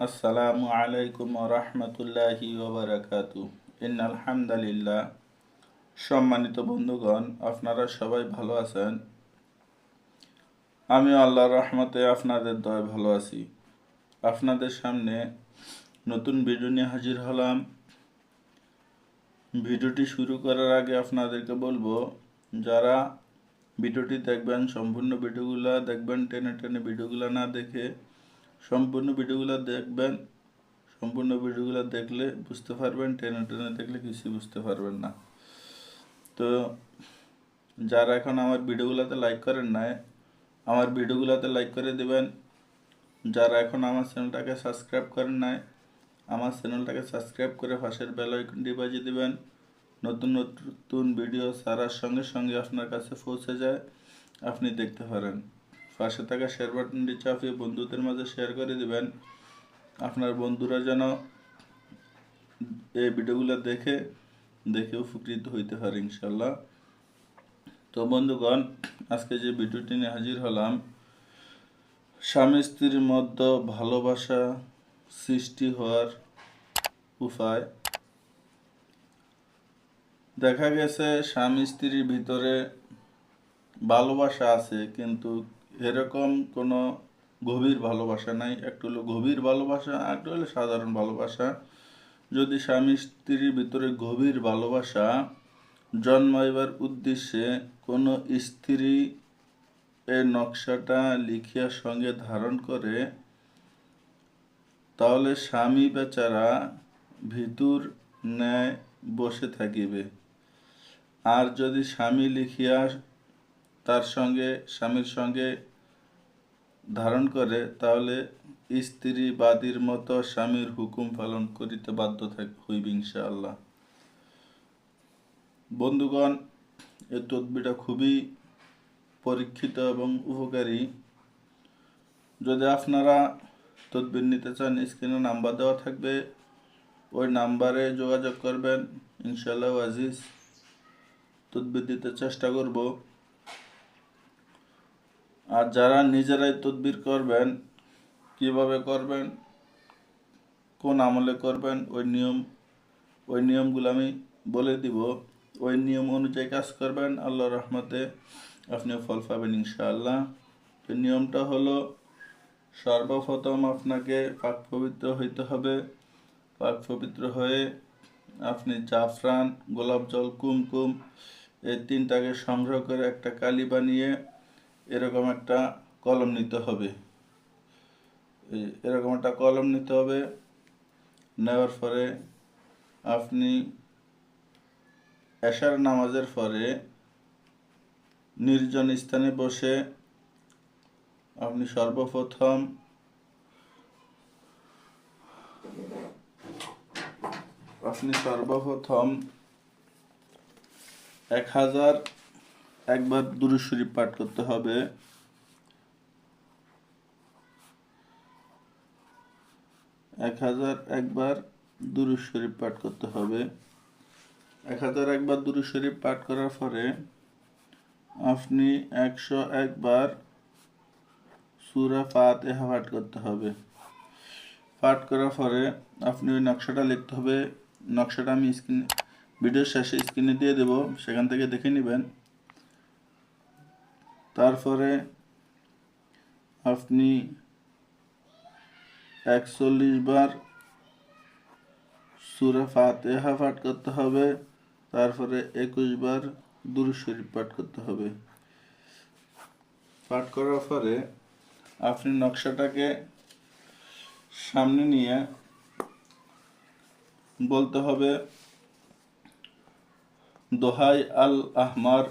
আসসালামু আলাইকুম রহমতুল্লাহি ওবরাকাতু ইন আলহামদুলিল্লাহ সম্মানিত বন্ধুগণ, আপনারা সবাই ভালো আছেন? আমি আল্লাহর রহমতে আপনাদের দয় ভালো আছি। আপনাদের সামনে নতুন ভিডিও নিয়ে হাজির হলাম। ভিডিওটি শুরু করার আগে আপনাদেরকে বলব, যারা ভিডিওটি দেখবেন, সম্পূর্ণ ভিডিওগুলো দেখবেন, টেনে টেনে ভিডিওগুলো না দেখে সম্পূর্ণ ভিডিওগুলো দেখবেন, সম্পূর্ণ ভিডিওগুলো দেখলে বুঝতে পারবেন, টেনে টেনে দেখলে কিছু বুঝতে পারবেন না। তো যারা এখন আমার ভিডিওগুলোতে লাইক করেন নাই, আমার ভিডিওগুলোতে লাইক করে দেবেন। যারা এখন আমার চ্যানেলটাকে সাবস্ক্রাইব করেন নাই, আমার চ্যানেলটাকে সাবস্ক্রাইব করে পাশের বেল আইকনটি বাজিয়ে দেবেন। নতুন নতুন ভিডিও ছাড়ার সঙ্গে সঙ্গে আপনার কাছে পৌঁছে যায়, আপনি দেখতে পারেন। পাশে থাকা শেয়ার বাটনটি চাপিয়ে বন্ধুদের মাঝে শেয়ার করে দিবেন। আপনার বন্ধুরা যেন এই ভিডিওগুলো দেখে দেখে উপকৃত হইতে পারে ইনশাল্লাহ তো বন্ধুগণ, আজকে যে ভিডিওটি নিয়ে হাজির হলাম, স্বামী স্ত্রীর মধ্যে ভালোবাসা সৃষ্টি হওয়ার উপায়। দেখা গেছে স্বামী স্ত্রীর ভিতরে ভালোবাসা আছে, কিন্তু এরকম কোনো গভীর ভালোবাসা নাই। একটু হলো গভীর ভালোবাসা একটু হলো সাধারণ ভালোবাসা। যদি স্বামী স্ত্রীর ভিতরে গভীর ভালোবাসা জন্মাইবার উদ্দেশ্যে কোনো স্ত্রী এর নকশাটা লিখিয়া সঙ্গে ধারণ করে, তাহলে স্বামী বেচারা ভিতর ন্যায় বসে থাকিবে। আর যদি স্বামী লিখিয়া তার সঙ্গে, স্বামীর সঙ্গে ধারণ করে, তাহলে স্ত্রী বাদীর মতো স্বামীর হুকুম পালন করিতে বাধ্য থাক হইবে ইনশাআল্লাহ। বন্ধুগণ এই তদবিটা খুবই পরীক্ষিত এবং উপকারী। যদি আপনারা তদবির নিতে চান, স্ক্রিনে নাম্বার দেওয়া থাকবে। ওই নাম্বারে যোগাযোগ করবেন। ইনশাল্লাহ আজিজ, তদবির দিতে চেষ্টা করব। আর যারা নিজেরাই তদবির করবেন, কীভাবে করবেন, কোন আমলে করবেন, ওই নিয়ম, ওই নিয়মগুলো আমি বলে দিব। ওই নিয়ম অনুযায়ী কাজ করবেন আল্লাহ রহমতে আপনি ফল পাবেন ইনশাআল্লাহ। তো নিয়মটা হলো, সর্বপ্রথম আপনাকে পাক পবিত্র হইতে হবে। পাক পবিত্র হয়ে আপনি জাফরান, গোলাপ জল, কুমকুম, এই তিনটাকে সংগ্রহ করে একটা কালি বানিয়ে এরকম একটা কলম নিতে হবে। এরকম একটা কলম নিতে হবে, নেওয়ার পরে আপনি এশার নামাজের পরে নির্জন স্থানে বসে আপনি সর্বপ্রথম আপনি সর্বপ্রথম এক হাজার একবার দুরু শরীফ পাঠ করতে হবে। এক হাজার একবার দুরু শরীফ পাঠ করতে হবে। এক হাজার একবার দুরু শরীফ পাঠ করার পরে আপনি একশো একবার সুরা ফাতেহা পাঠ করতে হবে। পাঠ করার পরে আপনি ওই নকশাটা লিখতে হবে। নকশাটা আমি স্ক্রিনে ভিডিওর শেষে স্ক্রিনে দিয়ে দেব। সেখান থেকে দেখে নেবেন। তারপরে আপনি একচল্লিশ বার সুরা পাঠ করতে হবে, তারপরে একুশ বার দুরু শরীফ পাঠ করতে হবে। পাঠ করার পরে আপনি নকশাটাকে সামনে নিয়ে বলতে হবে, দোহাই আল আহমার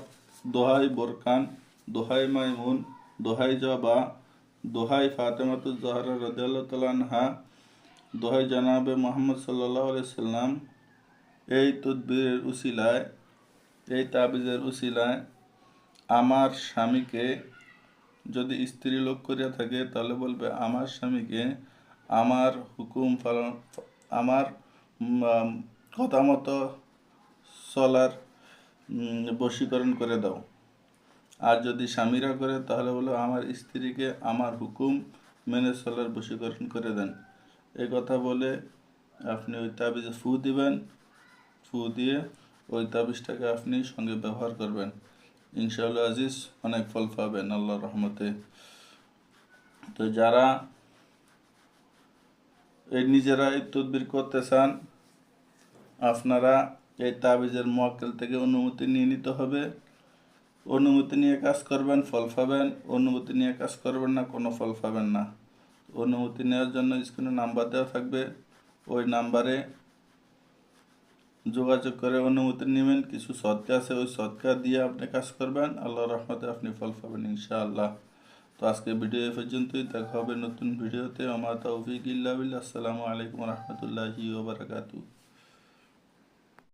দোহাই বোরকান। দোহাই মাইমুন, দোহাই জবা, দোহাই ফাতেমাতু জহরা রদিয়াল্লাহ দোহাই জানাবে মোহাম্মদ সাল্লাহ সাল্লাম। এই তদবিরের উসিলায়, এই তাবিজের উসিলায় আমার স্বামীকে যদি স্ত্রী লোক করিয়া থাকে, তাহলে বলবে, আমার স্বামীকে আমার হুকুম পালন, আমার কথা মতো চলার বশীকরণ করে দাও। আর যদি স্বামীরা করে, তাহলে বলো আমার স্ত্রীকে আমার হুকুম মেনে চলার বশীকরণ করে দেন। এই কথা বলে আপনি ওই তাবিজে ফু দিবেন। ফু দিয়ে ওই তাবিজটাকে আপনি সঙ্গে ব্যবহার করবেন। ইনশাআল্লাহ আজিজ, অনেক ফল পাবেন আল্লাহর রহমতে। তো যারা এই নিজেরা এই তদবির করতে চান, আপনারা এই তাবিজের মোয়াক্কেল থেকে অনুমতি নিয়ে নিতে হবে। অনুমতি নিয়ে কাজ করবেন, ফল পাবেন। অনুমতি নিয়ে কাজ করবেন না, কোনো ফল পাবেন না। অনুমতি নেওয়ার জন্য স্ক্রিনে নাম্বার দেওয়া থাকবে। ওই নাম্বারে যোগাযোগ করে অনুমতি নেবেন। কিছু সৎকা আছে, ওই সৎকা দিয়ে আপনি কাজ করবেন। আল্লাহ রহমতে আপনি ফল পাবেন, ইনশাআল্লাহ। তো আজকে ভিডিও এ পর্যন্তই। দেখা হবে নতুন ভিডিওতে। আমার তৌফিক ইল্লা বিল্লাহ। আসসালামু আলাইকুম রহমতুল্লাহি ওবরাকাতু